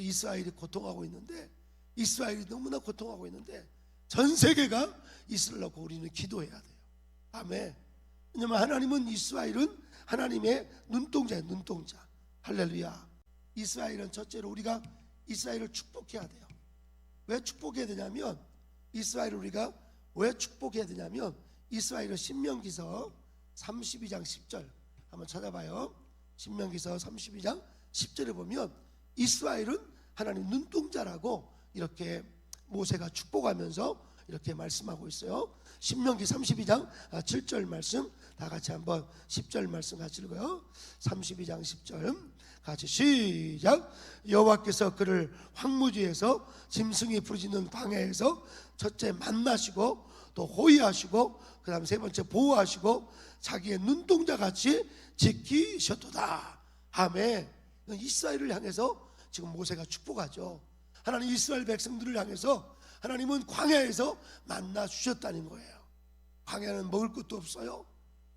이스라엘이 고통하고 있는데 이스라엘이 너무나 고통하고 있는데 전 세계가 놓고 우리는 기도해야 돼요. 아멘. 왜냐면 하나님은 이스라엘은 하나님의 눈동자예요. 눈동자. 할렐루야. 이스라엘은 첫째로 우리가 이스라엘을 축복해야 돼요. 왜 축복해야 되냐면 이스라엘을 우리가 왜 축복해야 되냐면 이스라엘은 신명기서 32장 10절 한번 찾아봐요. 신명기서 32장 10절에 보면 이스라엘은 하나님 눈동자라고 이렇게 모세가 축복하면서 이렇게 말씀하고 있어요. 신명기 32장 7절 말씀 다 같이 한번 10절 말씀 같이 읽어요. 32장 10절 같이 시작 여호와께서 그를 황무지에서 짐승이 부르짖는 방해에서 첫째 만나시고 또 호위하시고 그다음 세 번째 보호하시고 자기의 눈동자 같이 지키셨도다 아멘 이스라엘을 향해서 지금 모세가 축복하죠 하나님 이스라엘 백성들을 향해서 하나님은 광야에서 만나 주셨다는 거예요 광야는 먹을 것도 없어요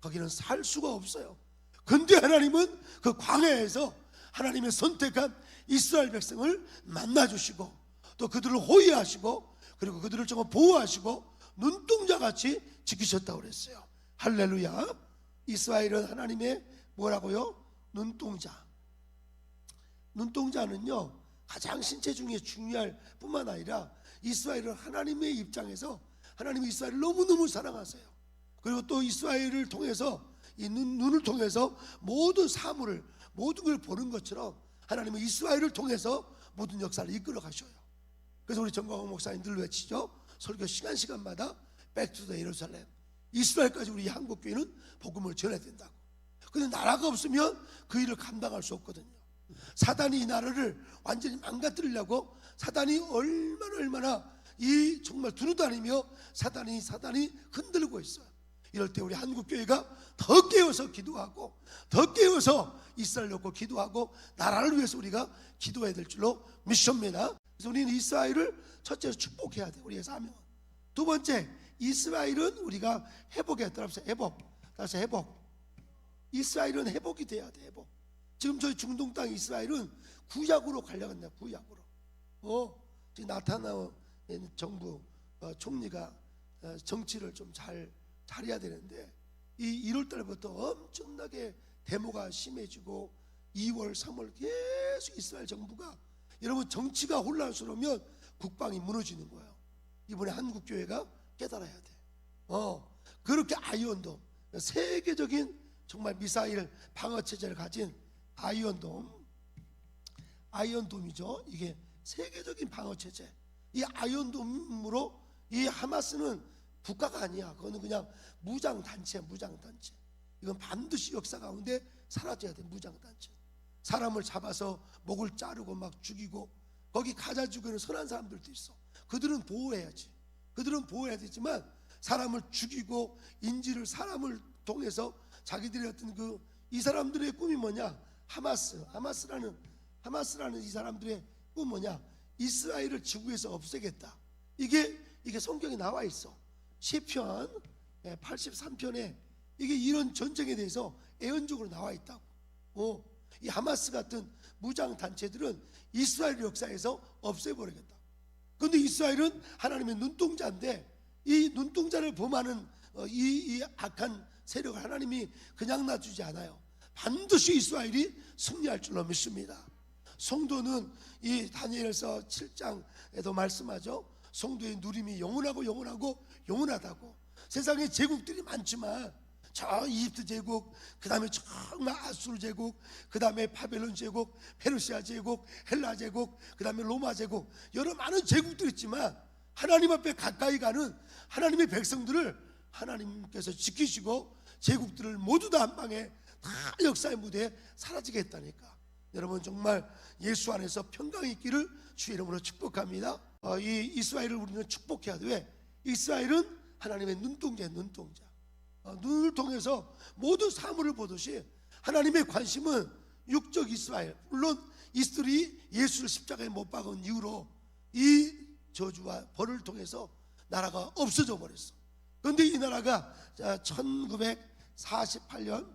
거기는 살 수가 없어요 근데 하나님은 그 광야에서 하나님의 선택한 이스라엘 백성을 만나 주시고 또 그들을 호위하시고 그리고 그들을 정말 보호하시고 눈동자 같이 지키셨다고 그랬어요. 할렐루야. 이스라엘은 하나님의 뭐라고요? 눈동자. 눈동자는요 가장 신체 중에 중요할 뿐만 아니라 이스라엘은 하나님의 입장에서 하나님이 이스라엘을 너무너무 사랑하세요. 그리고 또 이스라엘을 통해서 이 눈, 눈을 통해서 모든 사물을 모든 걸 보는 것처럼 하나님은 이스라엘을 통해서 모든 역사를 이끌어 가셔요. 그래서 우리 정광호 목사님 늘 외치죠. 설교 시간 시간마다 백투더 예루살렘. 이스라엘까지 우리 한국 교회는 복음을 전해야 된다고. 근데 나라가 없으면 그 일을 감당할 수 없거든요. 사단이 이 나라를 완전히 망가뜨리려고 사단이 얼마나 얼마나 이 정말 두루다니며 사단이 사단이 흔들고 있어요. 이럴 때 우리 한국 교회가 더 깨어서 기도하고 더 깨어서 이스라엘 놓고 기도하고 나라를 위해서 우리가 기도해야 될 줄로 믿습니다. 그래서 우리는 이스라엘을 첫째로 축복해야 돼. 우리의 사명은. 두 번째, 이스라엘은 우리가 회복해야 돼. 따라서 회복. 따라서 회복. 이스라엘은 회복이 돼야 돼. 회복. 지금 저희 중동 땅 이스라엘은 구약으로 가려갔네. 구약으로. 어, 지금 나타나는 정부 어, 총리가 어, 정치를 좀 잘 잘해야 되는데 이 1월 달부터 엄청나게 데모가 심해지고 2월, 3월 계속 이스라엘 정부가 여러분 정치가 혼란스러우면 국방이 무너지는 거예요. 이번에 한국 교회가 깨달아야 돼. 어 그렇게 아이언돔 세계적인 정말 미사일 방어 체제를 가진 아이언돔 아이언돔이죠. 이게 세계적인 방어 체제. 이 아이언돔으로 이 하마스는 국가가 아니야. 그거는 그냥 무장 단체야, 무장 단체. 이건 반드시 역사 가운데 사라져야 돼, 무장 단체. 사람을 잡아서 목을 자르고 막 죽이고 거기 가자 죽이는 선한 사람들도 있어. 그들은 보호해야지. 그들은 보호해야 되지만 사람을 죽이고 인지를 사람을 통해서 자기들의 어떤 그 이 사람들의 꿈이 뭐냐? 하마스, 하마스라는 하마스라는 이 사람들의 꿈 뭐냐? 이스라엘을 지구에서 없애겠다. 이게 이게 성경에 나와 있어. 시편 83편에 이게 이런 전쟁에 대해서 애언적으로 나와 있다고. 어, 이 하마스 같은 무장 단체들은 이스라엘 역사에서 없애버리겠다. 그런데 이스라엘은 하나님의 눈동자인데 이 눈동자를 범하는 어, 이, 이 악한 세력을 하나님이 그냥 놔주지 않아요. 반드시 이스라엘이 승리할 줄로 믿습니다. 성도는 이 다니엘서 7장에도 말씀하죠. 성도의 누림이 영원하고 영원하고 영원하다고. 세상에 제국들이 많지만 저 이집트 제국, 그 다음에 정말 아수르 제국, 그 다음에 바벨론 제국, 페르시아 제국, 헬라 제국, 그 다음에 로마 제국, 여러 많은 제국들이 있지만 하나님 앞에 가까이 가는 하나님의 백성들을 하나님께서 지키시고 제국들을 모두 다 한 방에 다 역사의 무대에 사라지게 했다니까. 여러분 정말 예수 안에서 평강이 있기를 주의 이름으로 축복합니다. 어, 이 이스라엘을 우리는 축복해야 돼. 왜? 이스라엘은 하나님의 눈동자의 눈동자. 어, 눈을 통해서 모든 사물을 보듯이 하나님의 관심은 육적 이스라엘. 물론 이스들이 예수를 십자가에 못 박은 이후로 이 저주와 벌을 통해서 나라가 없어져 버렸어. 그런데 이 나라가 1948년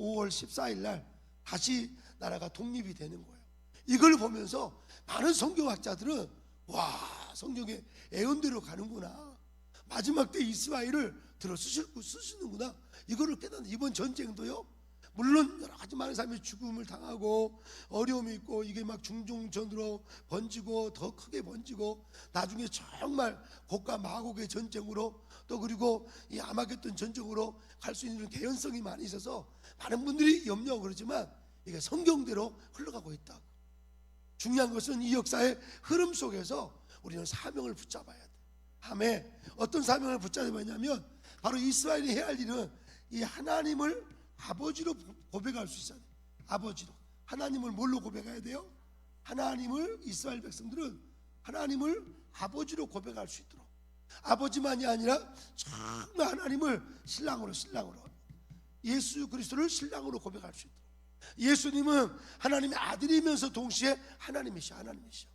5월 14일 날 다시 나라가 독립이 되는 거예요. 이걸 보면서 많은 성경학자들은 와 성경의 애언대로 가는구나. 마지막 때 이스라엘을 들어 쓰실 쓰시는구나. 이거를 깨닫는 이번 전쟁도요. 물론 여러 가지 많은 사람이 죽음을 당하고 어려움이 있고 이게 막 중종전으로 번지고 더 크게 번지고 나중에 정말 곡과 마곡의 전쟁으로 또 그리고 이 아마겟돈 전쟁으로 갈 수 있는 개연성이 많이 있어서 많은 분들이 염려하고 그러지만 이게 성경대로 흘러가고 있다. 중요한 것은 이 역사의 흐름 속에서 우리는 사명을 붙잡아야 돼. 아멘. 어떤 사명을 붙잡냐면 바로 이스라엘이 해야 할 일은 이 하나님을 아버지로 고백할 수 있어야 돼. 아버지로. 하나님을 뭘로 고백해야 돼요? 하나님을 이스라엘 백성들은 하나님을 아버지로 고백할 수 있도록. 아버지만이 아니라 정말 하나님을 신랑으로 신랑으로 예수 그리스도를 신랑으로 고백할 수 있도록. 예수님은 하나님의 아들이면서 동시에 하나님이시여 하나님이시여.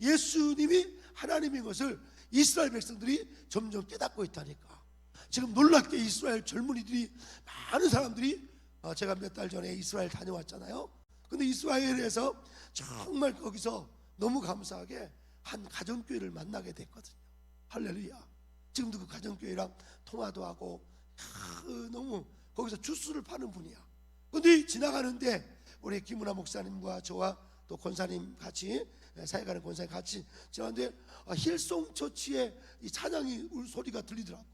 예수님이 하나님인 것을 이스라엘 백성들이 점점 깨닫고 있다니까. 지금 놀랍게 이스라엘 젊은이들이 많은 사람들이 어, 제가 몇 달 전에 이스라엘 다녀왔잖아요. 근데 이스라엘에서 정말 거기서 너무 감사하게 한 가정교회를 만나게 됐거든요. 할렐루야. 지금도 그 가정교회랑 통화도 하고 아, 너무 거기서 주스를 파는 분이야. 근데 지나가는데 우리 김은아 목사님과 저와 또 권사님 같이 사회가는 권사님 같이 지나는데 아, 힐송 처치의 이 찬양이 울 소리가 들리더라고.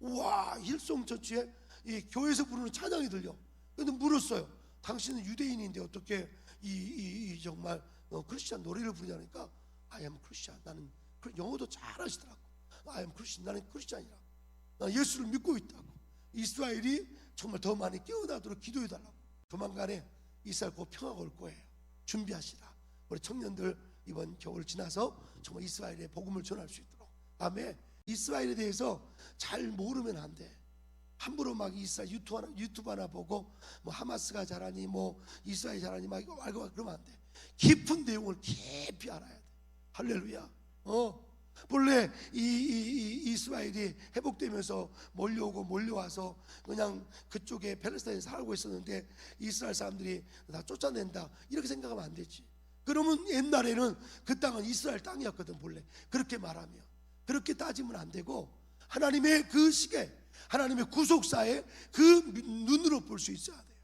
우와 힐송 처치에 이 교회에서 부르는 찬양이 들려. 근데 물었어요. 당신은 유대인인데 어떻게 이, 이, 이 정말 어, 크리스찬 노래를 부르냐니까 I am Christian. 나는 그 영어도 잘하시더라고. I am Christian. 나는 크리스찬이라. 나 예수를 믿고 있다고. 이스라엘이 정말 더 많이 깨어나도록 기도해 달라고. 조만간에 이스라엘 곧 평화가 올 거예요. 준비하시라. 우리 청년들 이번 겨울 지나서 정말 이스라엘의 복음을 전할 수 있도록. 아멘. 이스라엘에 대해서 잘 모르면 안 돼. 함부로 막 이스라엘 유튜브 하나, 유튜브 하나 보고 뭐 하마스가 잘하니 뭐 이스라엘 잘하니 막 이거 막 그러면 안 돼. 깊은 내용을 깊이 알아야 돼. 할렐루야. 어. 본래 이, 이, 이 이스라엘이 회복되면서 몰려오고 몰려와서 그냥 그쪽에 팔레스타인에 살고 있었는데 이스라엘 사람들이 다 쫓아낸다 이렇게 생각하면 안 되지. 그러면 옛날에는 그 땅은 이스라엘 땅이었거든 본래 그렇게 말하면 그렇게 따지면 안 되고 하나님의 그 시계 하나님의 구속사에 그 눈으로 볼 수 있어야 돼요.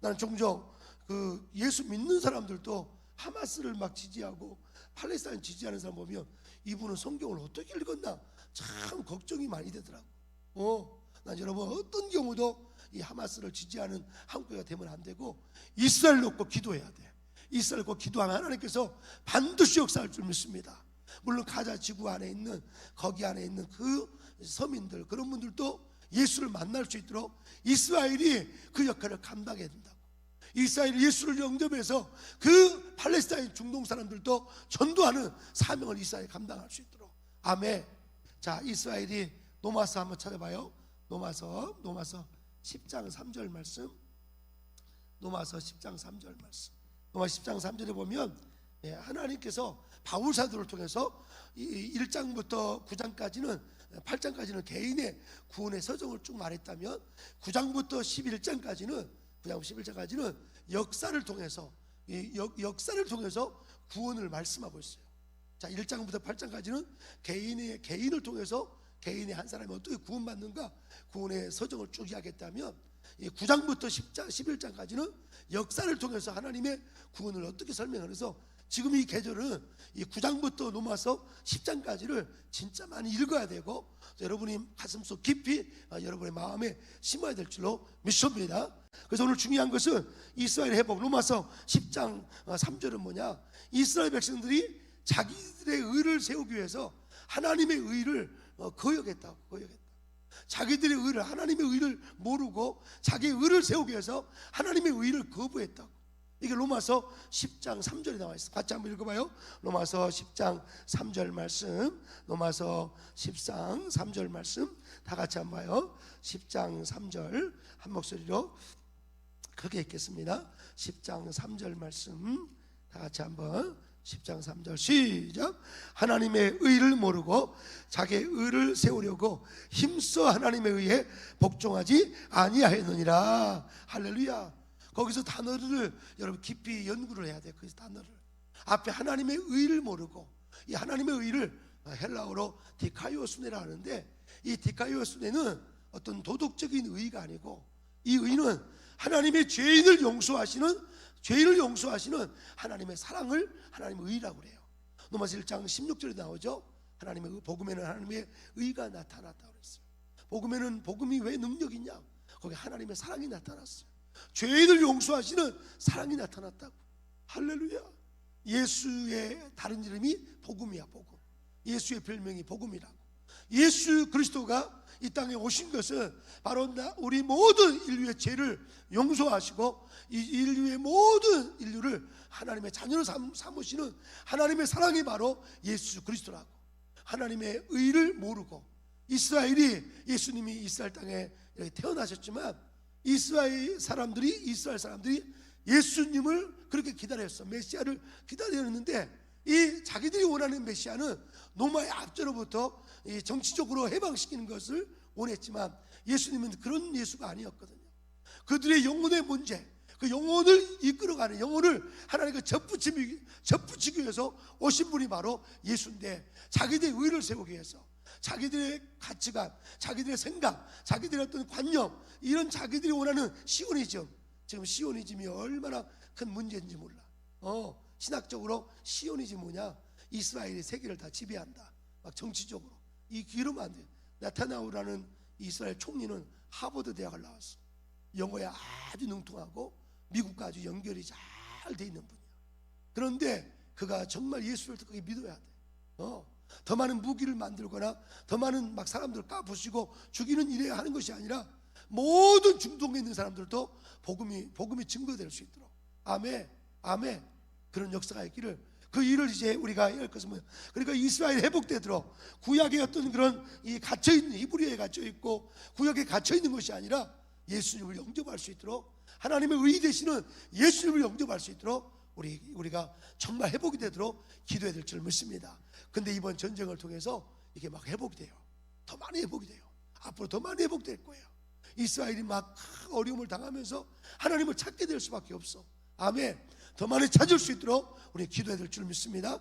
나는 종종 그 예수 믿는 사람들도 하마스를 막 지지하고 팔레스타인 지지하는 사람 보면 이분은 성경을 어떻게 읽었나 참 걱정이 많이 되더라고. 어, 난 여러분 어떤 경우도 이 하마스를 지지하는 한국가 되면 안 되고 이스라엘 놓고 기도해야 돼. 이스라엘 놓고 기도하면 하나님께서 반드시 역사할 줄 믿습니다. 물론 가자 지구 안에 있는 거기 안에 있는 그 서민들 그런 분들도 예수를 만날 수 있도록 이스라엘이 그 역할을 감당해야 된다고. 이스라엘 예수를 영접해서 그 팔레스타인 중동 사람들도 전도하는 사명을 이스라엘이 감당할 수 있도록. 아멘. 자, 이스라엘이 노마서 한번 찾아봐요. 노마서, 노마서 10장 3절 말씀. 노마서 10장 3절 말씀. 노마서 10장 3절에 보면 예, 하나님께서 바울 사도를 통해서 1장부터 9장까지는 8장까지는 개인의 구원의 서정을 쭉 말했다면 9장부터 11장까지는 9장 11장까지는 역사를 통해서 이 역, 역사를 통해서 구원을 말씀하고 있어요. 자, 1장부터 8장까지는 개인의 개인을 통해서 개인의 한 사람이 어떻게 구원받는가 구원의 서정을 쭉 이야기했다면 이 9장부터 10장 11장까지는 역사를 통해서 하나님의 구원을 어떻게 설명해서 지금 이 계절은 이 9장부터 넘어서 10장까지를 진짜 많이 읽어야 되고 여러분이 가슴속 깊이 아, 여러분의 마음에 심어야 될 줄로 믿습니다. 그래서 오늘 중요한 것은 이스라엘 회복 로마서 10장 3절은 어, 뭐냐? 이스라엘 백성들이 자기들의 의를 세우기 위해서 하나님의 의를 어, 거역했다고 거역했다. 자기들의 의를 하나님의 의를 모르고 자기의 의를 세우기 위해서 하나님의 의를 거부했다고. 이게 로마서 10장 3절에 나와 있어. 같이 한번 읽어봐요. 로마서 10장 3절 말씀. 로마서 10장 3절 말씀. 다 같이 한번 봐요. 10장 3절 한 목소리로 크게 읽겠습니다. 10장 3절 말씀. 다 같이 한번 10장 3절 시작 하나님의 의를 모르고 자기의 의를 세우려고 힘써 하나님의 의에 복종하지 아니하였느니라 할렐루야 거기서 단어를 여러분 깊이 연구를 해야 돼. 그 단어를 앞에 하나님의 의를 모르고 이 하나님의 의를 헬라어로 디카이오스네라 하는데 이 디카이오스네는 어떤 도덕적인 의가 아니고 이 의는 하나님의 죄인을 용서하시는 죄인을 용서하시는 하나님의 사랑을 하나님의 의라고 그래요. 로마서 1장 16절에 나오죠. 하나님의 의- 복음에는 하나님의 의가 나타났다고 그랬어요. 복음에는 복음이 왜 능력이냐? 거기 하나님의 사랑이 나타났어요. 죄인을 용서하시는 사랑이 나타났다고. 할렐루야. 예수의 다른 이름이 복음이야, 복음. 예수의 별명이 복음이라고. 예수 그리스도가 이 땅에 오신 것은 바로 나- 우리 모든 인류의 죄를 용서하시고 이 인류의 모든 인류를 하나님의 자녀로 삼- 삼으시는 하나님의 사랑이 바로 예수 그리스도라고. 하나님의 의를 모르고 이스라엘이 예수님이 이스라엘 땅에 태어나셨지만 이스라엘 사람들이 이스라엘 사람들이 예수님을 그렇게 기다렸어. 메시아를 기다렸는데 이 자기들이 원하는 메시아는 로마의 압제로부터 이 정치적으로 해방시키는 것을 원했지만 예수님은 그런 예수가 아니었거든요. 그들의 영혼의 문제, 그 영혼을 이끌어가는 영혼을 하나님과 접붙이기, 접붙이기 위해서 오신 분이 바로 예수인데 자기들의 의를 세우기 위해서 자기들의 가치관, 자기들의 생각, 자기들의 어떤 관념 이런 자기들이 원하는 시오니즘 지금 시오니즘이 얼마나 큰 문제인지 몰라. 어 신학적으로 시오니즘 뭐냐? 이스라엘이 세계를 다 지배한다. 막 정치적으로 이 이러면 안 돼. 나타나우라는 이스라엘 총리는 하버드 대학을 나왔어. 영어에 아주 능통하고 미국과 아주 연결이 잘 돼 있는 분이야. 그런데 그가 정말 예수를 그게 믿어야 돼. 어. 더 많은 무기를 만들거나 더 많은 막 사람들을 까부시고 죽이는 일에 하는 것이 아니라 모든 중동에 있는 사람들도 복음이 복음이 증거될 수 있도록 아멘 아멘 그런 역사가 있기를 그 일을 이제 우리가 할 것은 뭐야? 그러니까 이스라엘 회복되도록 구약의 어떤 그런 이 갇혀 있는 히브리어에 갇혀 있고 구약에 갇혀 있는 것이 아니라 예수님을 영접할 수 있도록 하나님의 의 되시는 예수님을 영접할 수 있도록 우리 우리가 정말 회복이 되도록 기도해야 될 줄 믿습니다. 근데 이번 전쟁을 통해서 이게 막 회복이 돼요. 더 많이 회복이 돼요. 앞으로 더 많이 회복될 거예요. 이스라엘이 막 어려움을 당하면서 하나님을 찾게 될 수밖에 없어. 아멘. 더 많이 찾을 수 있도록 우리 기도해야 될 줄 믿습니다.